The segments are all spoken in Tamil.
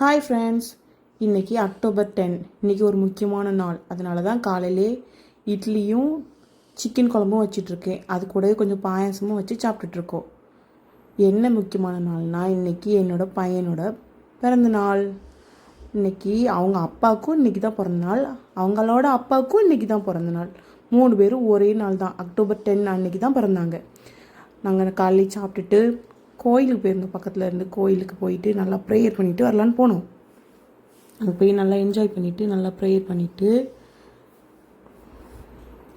ஹாய் ஃப்ரெண்ட்ஸ் இன்றைக்கி அக்டோபர் டென். இன்றைக்கி ஒரு முக்கியமான நாள். அதனால தான் காலையிலே இட்லியும் சிக்கன் குழம்பும் வச்சிட்ருக்கேன். அது கூடவே கொஞ்சம் பாயாசமும் வச்சு சாப்பிட்டுட்ருக்கோம். என்ன முக்கியமான நாள்னா இன்றைக்கி என்னோட பையனோட பிறந்த நாள். இன்னைக்கு அவங்க அப்பாவுக்கும் இன்றைக்கி தான் பிறந்த நாள். அவங்களோட அப்பாவுக்கும் இன்றைக்கி தான் பிறந்த நாள். மூணு பேரும் ஒரே நாள் தான். அக்டோபர் டென் அன்னைக்கு தான் பிறந்தாங்க. நாங்கள் காலையில் சாப்பிட்டுட்டு கோயிலுக்கு போயிருந்தோம் பக்கத்தில் இருந்து கோயிலுக்கு போயிட்டு நல்லா ப்ரேயர் பண்ணிவிட்டு வரலான்னு போனோம். அங்கே போய் நல்லா என்ஜாய் பண்ணிவிட்டு நல்லா ப்ரேயர் பண்ணிவிட்டு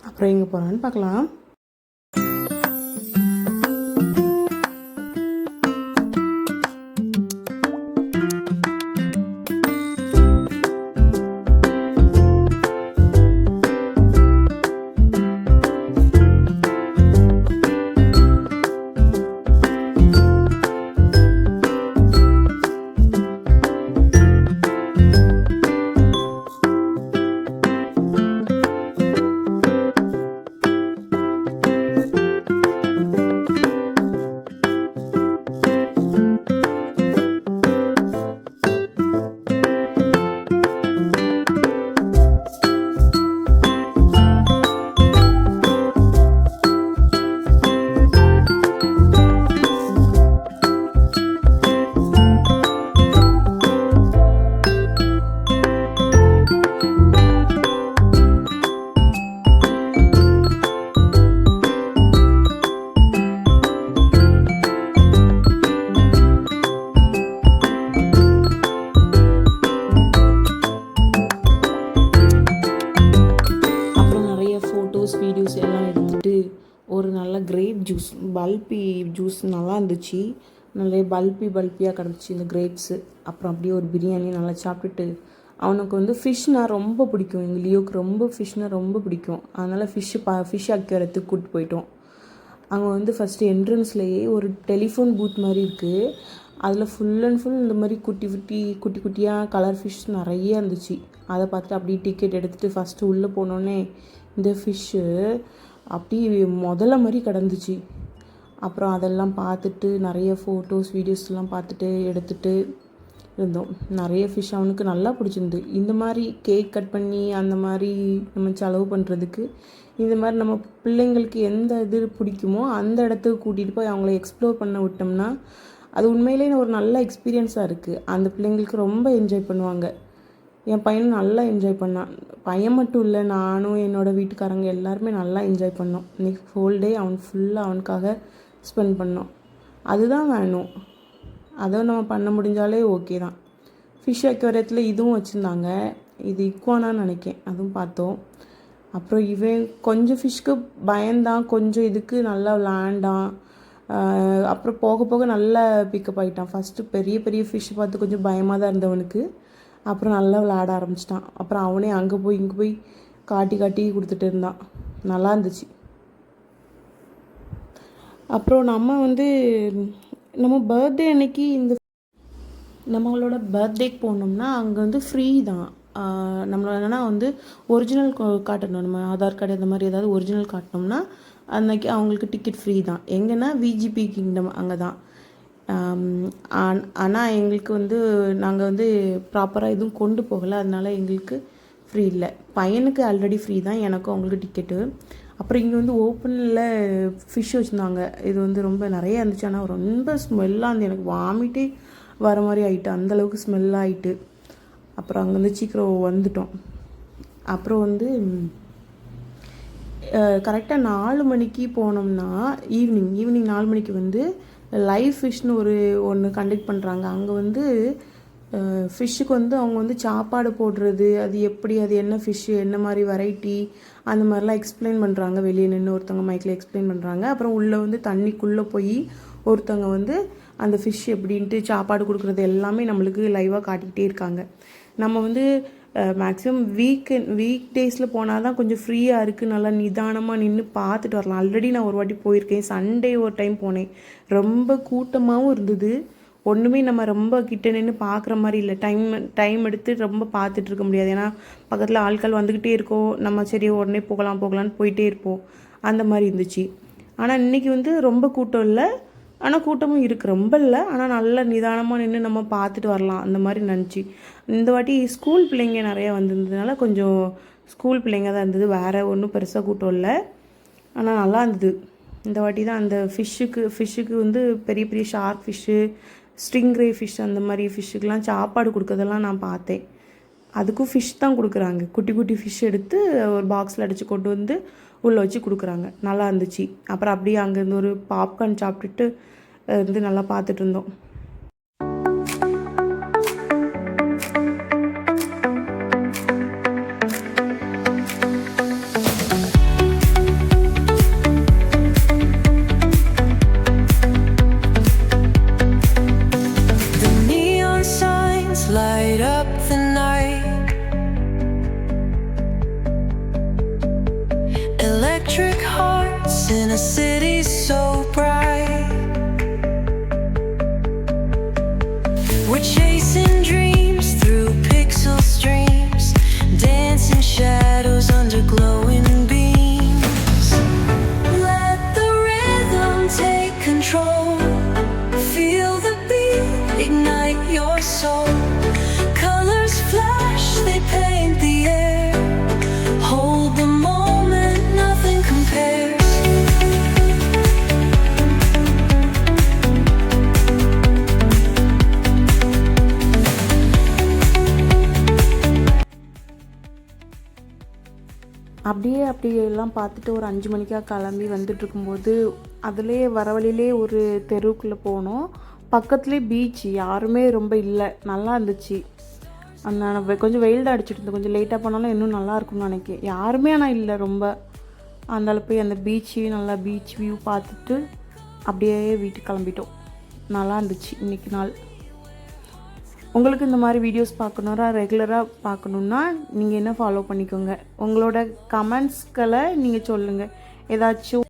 அப்புறம் எங்கே போகிறான்னு பார்க்கலாம். பல்பி ஜூஸ் நல்லா இருந்துச்சு நிறைய பல்பி பல்பியாக கிடந்துச்சு இந்த கிரேப்ஸு அப்புறம் அப்படியே ஒரு பிரியாணி நல்லா சாப்பிட்டுட்டு அவனுக்கு வந்து ஃபிஷ்னா ரொம்ப பிடிக்கும். எங்கள் லியோக்கு ரொம்ப ஃபிஷ்னா ரொம்ப பிடிக்கும். அதனால் ஃபிஷ்ஷு பா ஃபிஷ் அக்கிறதுக்கு கூப்பிட்டு போயிட்டோம். அங்கே வந்து ஃபஸ்ட்டு என்ட்ரன்ஸ்லேயே ஒரு டெலிஃபோன் பூத் மாதிரி இருக்குது அதில் ஃபுல் அண்ட் ஃபுல் இந்த மாதிரி குட்டி குட்டி குட்டி குட்டியாக கலர் ஃபிஷ் நிறைய இருந்துச்சு. அதை பார்த்துட்டு அப்படியே டிக்கெட் எடுத்துகிட்டு ஃபஸ்ட்டு உள்ளே போனோடனே இந்த ஃபிஷ்ஷு அப்படியே முதல்ல மாதிரி கிடந்துச்சு. அப்புறம் அதெல்லாம் பார்த்துட்டு நிறைய ஃபோட்டோஸ் வீடியோஸ்லாம் பார்த்துட்டு எடுத்துட்டு இருந்தோம். நிறைய ஃபிஷ் அவனுக்கு நல்லா பிடிச்சிருந்து இந்த மாதிரி கேக் கட் பண்ணி அந்த மாதிரி நம்ம செலவு பண்ணுறதுக்கு இந்த மாதிரி நம்ம பிள்ளைங்களுக்கு எந்த இது பிடிக்குமோ அந்த இடத்துக்கு கூட்டிகிட்டு போய் அவங்கள எக்ஸ்ப்ளோர் பண்ண விட்டோம்னா அது உண்மையிலேயே ஒரு நல்ல எக்ஸ்பீரியன்ஸாக இருக்குது அந்த பிள்ளைங்களுக்கு ரொம்ப என்ஜாய் பண்ணுவாங்க. என் பையனும் நல்லா என்ஜாய் பண்ணான். பையன் மட்டும் இல்லை நானும் என்னோடய வீட்டுக்காரங்க எல்லாருமே நல்லா என்ஜாய் பண்ணோம். இன்னைக்கு ஹோல் டே அவன் ஃபுல்லாக அவனுக்காக ஸ்பெண்ட் பண்ணோம். அதுதான் வேணும். அதை நம்ம பண்ண முடிஞ்சாலே ஓகே தான். ஃபிஷ் அக்வேரியத்தில் இதுவும் வச்சுருந்தாங்க. இது இக்குவானான்னு நினைக்கேன். அதுவும் பார்த்தோம். அப்புறம் இவன் கொஞ்சம் ஃபிஷ்க்கு பயந்தான். கொஞ்சம் இதுக்கு நல்லா விளாண்டான் அப்புறம் போக போக நல்லா பிக்கப் ஆகிட்டான் ஃபஸ்ட்டு பெரிய பெரிய ஃபிஷ் பார்த்து கொஞ்சம் பயமாக தான் இருந்தவனுக்கு. அப்புறம் நல்லா விளாட ஆரம்பிச்சிட்டான். அப்புறம் அவனே அங்கே போய் இங்கே போய் காட்டி காட்டி கொடுத்துட்டு இருந்தான். நல்லா இருந்துச்சு. அப்புறம் நம்ம வந்து நம்ம பர்த்டே அன்னைக்கு இந்த நம்மளோட பர்த்டேக்கு போனோம்னா அங்கே வந்து ஃப்ரீ தான். நம்மளோட என்னென்னா வந்து ஒரிஜினல் காட்டணும். நம்ம ஆதார் கார்டு இந்த மாதிரி ஏதாவது ஒரிஜினல் காட்டினோம்னா அன்னைக்கு அவங்களுக்கு டிக்கெட் ஃப்ரீ தான். எங்கன்னா விஜிபி கிங்டம் அங்கே தான். ஆனால் எங்களுக்கு வந்து நாங்கள் வந்து ப்ராப்பராக எதுவும் கொண்டு போகலை. அதனால எங்களுக்கு ஃப்ரீ இல்லை. பையனுக்கு ஆல்ரெடி ஃப்ரீ தான். எனக்கும் அவங்களுக்கு டிக்கெட்டு அப்புறம் இங்கே வந்து ஓப்பனில் ஃபிஷ் வச்சுருந்தாங்க. இது வந்து ரொம்ப நிறைய இருந்துச்சு. ஆனால் ரொம்ப ஸ்மெல்லாக இருந்து எனக்கு வாமிட்டே வர மாதிரி ஆகிட்டு அந்தளவுக்கு ஸ்மெல்லாக ஆகிட்டு அப்புறம் அங்கேருந்து சீக்கிரம் வந்துட்டோம். அப்புறம் வந்து கரெக்டாக நாலு மணிக்கு போனோம்னா ஈவினிங் ஈவினிங் நாலு மணிக்கு வந்து லைவ் ஃபிஷ்னு ஒரு ஒன்று கண்டக்ட் பண்ணுறாங்க அங்கே வந்து ஃபிஷ்ஷுக்கு வந்து அவங்க வந்து சாப்பாடு போடுறது அது எப்படி அது என்ன ஃபிஷ்ஷு என்ன மாதிரி வெரைட்டி அந்த மாதிரிலாம் எக்ஸ்பிளைன் பண்ணுறாங்க வெளியே நின்று ஒருத்தவங்க மைக்கில் எக்ஸ்பிளைன் பண்ணுறாங்க அப்புறம் உள்ளே வந்து தண்ணிக்குள்ளே போய் ஒருத்தவங்க வந்து அந்த ஃபிஷ் எப்படின்ட்டு சாப்பாடு கொடுக்குறது எல்லாமே நம்மளுக்கு லைவாக காட்டிக்கிட்டே இருக்காங்க. நம்ம வந்து மேக்ஸிமம் வீக் வீக் டேஸில் போனால் தான் கொஞ்சம் ஃப்ரீயாக இருக்குது நல்லா நிதானமாக நின்று பார்த்துட்டு வரலாம். ஆல்ரெடி நான் ஒரு வாட்டி போயிருக்கேன். சண்டே ஒரு டைம் போனேன். ரொம்ப கூட்டமாகவும் இருந்தது. ஒன்றுமே நம்ம ரொம்ப கிட்ட நின்று பார்க்குற மாதிரி இல்லை. டைம் டைம் எடுத்து ரொம்ப பார்த்துட்டு இருக்க முடியாது. ஏன்னா பக்கத்தில் ஆட்கள் வந்துக்கிட்டே இருக்கோம். நம்ம சரி உடனே போகலாம் போகலான்னு போயிட்டே இருப்போம். அந்த மாதிரி இருந்துச்சு. ஆனால் இன்றைக்கி வந்து ரொம்ப கூட்டம் இல்லை. ஆனால் கூட்டமும் இருக்குது ரொம்ப இல்லை. ஆனால் நல்ல நிதானமாக நின்று நம்ம பார்த்துட்டு வரலாம். அந்த மாதிரி நினச்சி. இந்த வாட்டி ஸ்கூல் பிள்ளைங்க நிறையா வந்திருந்ததுனால கொஞ்சம் ஸ்கூல் பிள்ளைங்க தான் இருந்தது. வேறு ஒன்றும் பெருசாக கூட்டம் இல்லை. ஆனால் நல்லா இருந்தது. இந்த வாட்டி தான் அந்த ஃபிஷ்ஷுக்கு ஃபிஷ்ஷுக்கு வந்து பெரிய பெரிய ஷார்க் ஃபிஷ்ஷு ஸ்ட்ரிங்ரே ஃபிஷ் அந்த மாதிரி ஃபிஷ்ஷுக்கெலாம் சாப்பாடு கொடுக்கறதெல்லாம் நான் பார்த்தேன். அதுக்கும் ஃபிஷ் தான் கொடுக்குறாங்க. குட்டி குட்டி ஃபிஷ் எடுத்து ஒரு பாக்ஸில் அடித்து கொண்டு வந்து உள்ளே வச்சு கொடுக்குறாங்க. நல்லா இருந்துச்சு. அப்புறம் அப்படியே அங்கேருந்து ஒரு பாப்கார்ன் சாப்பிட்டுட்டு இருந்து நல்லா பார்த்துட்டு இருந்தோம். In a city so அப்படியே அப்படியே எல்லாம் பார்த்துட்டு ஒரு அஞ்சு மணிக்காக கிளம்பி வந்துட்டு இருக்கும்போது அதுலேயே வர வழியிலே ஒரு தெருவுக்குள்ளே போனோம். பக்கத்துலேயே பீச் யாருமே ரொம்ப இல்லை. நல்லா இருந்துச்சு. அந்த கொஞ்சம் வெயில் தான் அடிச்சிட்டு இருந்தது கொஞ்சம் லேட்டாக போனாலும் இன்னும் நல்லா இருக்கும்னு நினைக்கிறேன். யாருமே ஆனால் இல்லை ரொம்ப. அதனால போய் அந்த பீச்சு நல்லா பீச் வியூ பார்த்துட்டு அப்படியே வீட்டுக்கு கிளம்பிட்டோம். நல்லா இருந்துச்சு இன்னைக்கு நாள். உங்களுக்கு இந்த மாதிரி வீடியோஸ் பார்க்கணுன்னா ரெகுலராக பார்க்கணுன்னா நீங்கள் என்ன ஃபாலோ பண்ணிக்கோங்க? உங்களோட கமெண்ட்ஸ்களை நீங்கள் சொல்லுங்கள் ஏதாச்சும்